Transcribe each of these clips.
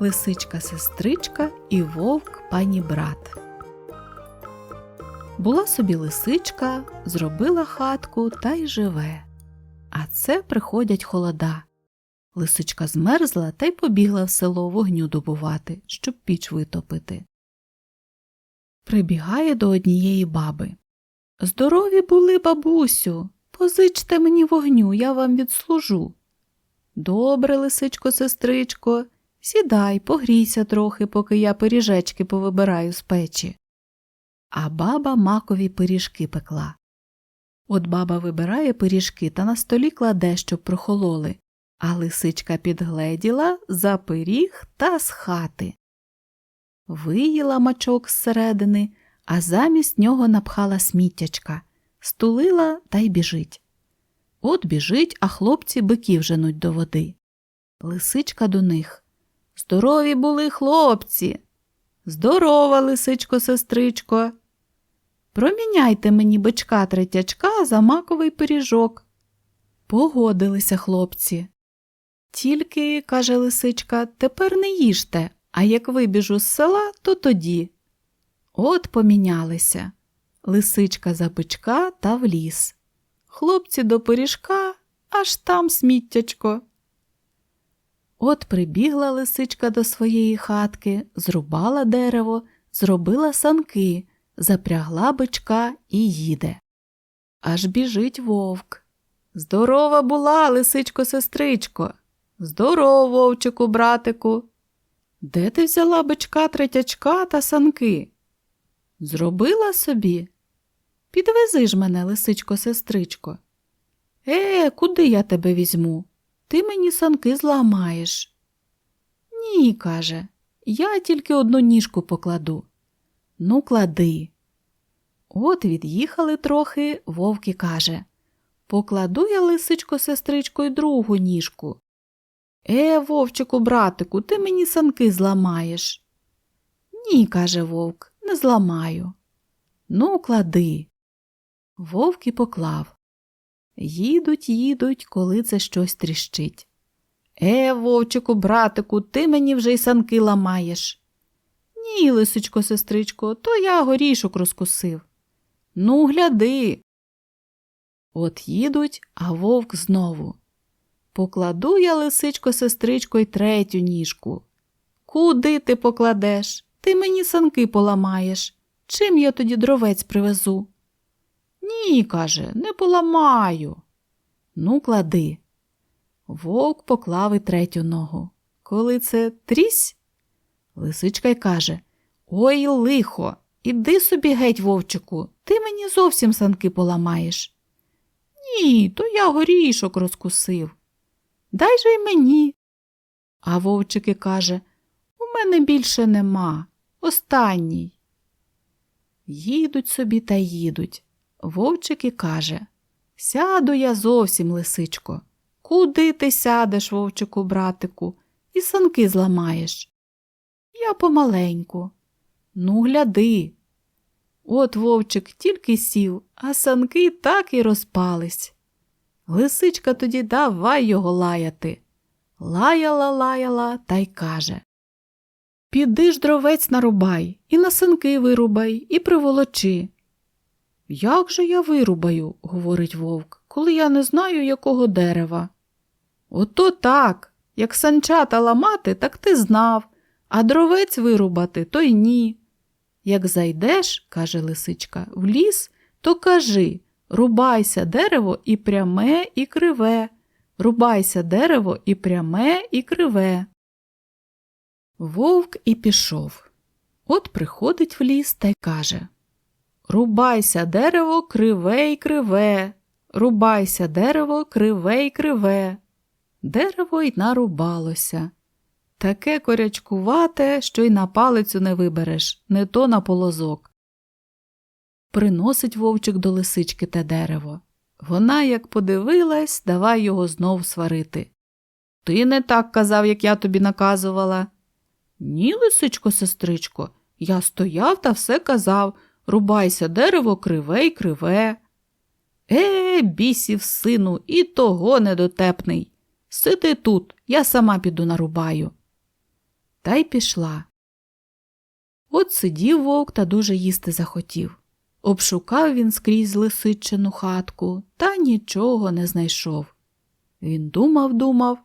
лисичка сестричка і вовк пані брат. Була собі лисичка, зробила хатку та й живе. А це приходять холода. Лисичка змерзла та й побігла в село вогню добувати, щоб піч витопити. Прибігає до однієї баби. Здорові були, бабусю, позичте мені вогню, я вам відслужу. Добре, лисичко, сестричко, сідай, погрійся трохи, поки я пиріжечки повибираю з печі. А баба макові пиріжки пекла. От баба вибирає пиріжки та на столі кладе, щоб прохололи, а лисичка підгледіла за пиріг та з хати. Виїла мачок зсередини, а замість нього напхала сміттячка, стулила та й біжить. От біжить, а хлопці биків женуть до води. Лисичка до них. Здорові були хлопці. Здорова, лисичко, сестричко. Проміняйте мені бичка третячка за маковий пиріжок. Погодилися хлопці. Тільки, каже лисичка, тепер не їжте, а як вибіжу з села, то тоді. От помінялися. Лисичка за бичка та в ліс. Хлопці до пиріжка, аж там сміттячко. От прибігла лисичка до своєї хатки, зрубала дерево, зробила санки, запрягла бичка і їде. Аж біжить вовк. Здорова була, лисичко, сестричко. Здорово, вовчику, братику. Де ти взяла бичка третячка та санки? Зробила собі? Підвези ж мене, лисичко, сестричко. Е, куди я тебе візьму? Ти мені санки зламаєш. Ні, каже, я тільки одну ніжку покладу. Ну, клади. От від'їхали трохи, вовк і каже Покладу я, лисичко, сестричко, й другу ніжку. Е, вовчику, братику, ти мені санки зламаєш. Ні, каже вовк, не зламаю. Ну, клади. Вовк і поклав. Їдуть, їдуть, коли це щось тріщить. Е, вовчику, братику, ти мені вже й санки ламаєш. Ні, лисичко, сестричко, то я горішок розкусив. Ну, гляди. От їдуть, а вовк знову. Покладу я, лисичко, сестричко, й третю ніжку. Куди ти покладеш? Ти мені санки поламаєш. Чим я тоді дровець привезу? Ні, каже, не поламаю. Ну, клади. Вовк поклав і третю ногу. Коли це трісь? Лисичка й каже Ой, лихо, іди собі геть, вовчику, ти мені зовсім санки поламаєш. Ні, то я горішок розкусив. Дай же й мені. А вовчик і каже У мене більше нема. Останній. Їдуть собі та їдуть. Вовчик і каже Сяду я зовсім, лисичко. Куди ти сядеш, вовчику, братику, і санки зламаєш? Я помаленьку. Ну, гляди. От вовчик тільки сів, а санки так і розпались. Лисичка тоді давай його лаяти. Лаяла, лаяла та й каже Піди ж дровець нарубай, і на санки вирубай, і приволочи. Як же я вирубаю, говорить вовк, коли я не знаю, якого дерева. Ото так, як санчата ламати, так ти знав, а дровець вирубати, то й ні. Як зайдеш, каже лисичка, в ліс, то кажи рубайся дерево і пряме, і криве, рубайся дерево і пряме, і криве. Вовк і пішов. От приходить в ліс та й каже Рубайся дерево криве й криве, рубайся дерево криве й криве. Дерево й нарубалося. Таке корячкувате, що й на палицю не вибереш, не то на полозок. Приносить вовчик до лисички те дерево. Вона, як подивилась, давай його знов сварити. Ти не так казав, як я тобі наказувала. Ні, лисичко, сестричко, я стояв та все казав рубайся дерево криве й криве. Е, бісів, сину, і того недотепний. Сиди тут, я сама піду нарубаю. та й пішла. От сидів вовк та дуже їсти захотів. Обшукав він скрізь лисичину хатку та нічого не знайшов. Він думав, думав,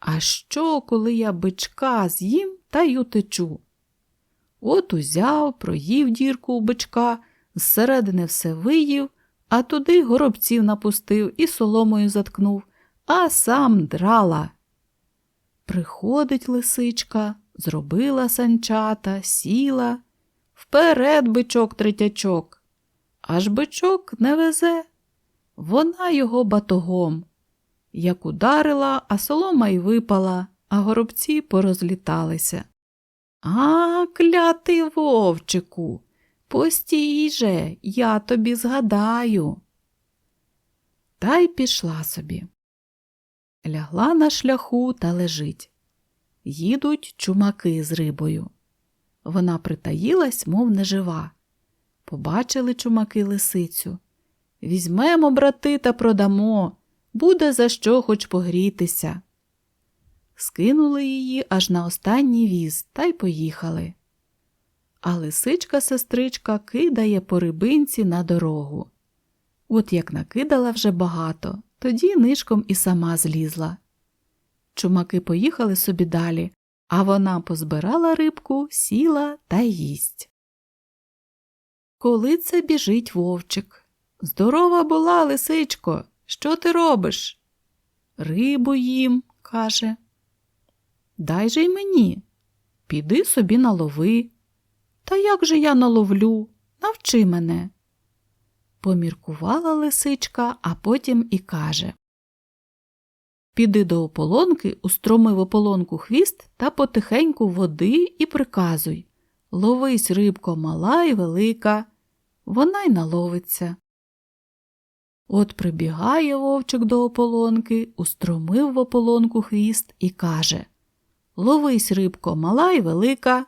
а що, коли я бичка з'їм та й утечу? От узяв, проїв дірку у бичка, зсередини все виїв, а туди горобців напустив і соломою заткнув, а сам драла. Приходить лисичка, зробила санчата, сіла, вперед бичок третячок. Аж бичок не везе. Вона його батогом. Як ударила, а солома й випала, а горобці порозліталися. А, клятий вовчику, постій же, я тобі згадаю. Та й пішла собі. Лягла на шляху та лежить. Їдуть чумаки з рибою. Вона притаїлась, мов нежива. Побачили чумаки лисицю. Візьмемо, брати, та продамо. Буде за що хоч погрітися. Скинули її аж на останній віз та й поїхали. А лисичка сестричка кидає по рибинці на дорогу. От як накидала вже багато, тоді нишком і сама злізла. Чумаки поїхали собі далі, а вона позбирала рибку, сіла та їсть. Коли це біжить вовчик. Здорова була, лисичко, що ти робиш? Рибу їм, каже. Дай же й мені. Піди собі налови. Та як же я наловлю? Навчи мене. Поміркувала лисичка, а потім і каже Піди до ополонки, устроми в ополонку хвіст та потихеньку води і приказуй Ловись, рибко, мала й велика, вона й наловиться. От прибігає вовчик до ополонки, устромив в ополонку хвіст і каже Ловись, рибко, мала й велика.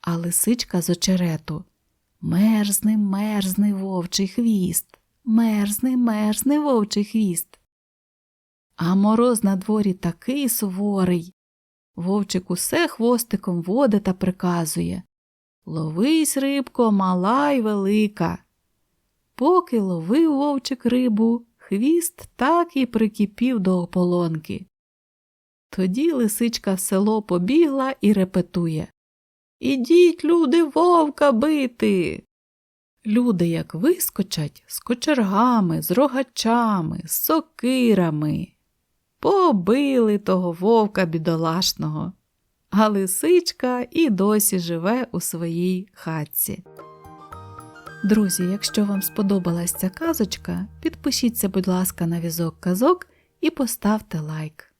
А лисичка з очерету Мерзне, мерзне вовчий хвіст, мерзне, мерзне вовчий хвіст. А мороз на дворі такий суворий. Вовчик усе хвостиком воде та приказує Ловись, рибко, мала й велика. Поки ловив вовчик рибу, хвіст так і прикипів до ополонки. Тоді лисичка в село побігла і репетує Ідіть, люди, вовка бити. Люди, як вискочать, з кочергами, з рогачами, з сокирами. Побили того вовка бідолашного, а лисичка і досі живе у своїй хатці. Друзі, якщо вам сподобалась ця казочка, підпишіться, будь ласка, на візок казок і поставте лайк.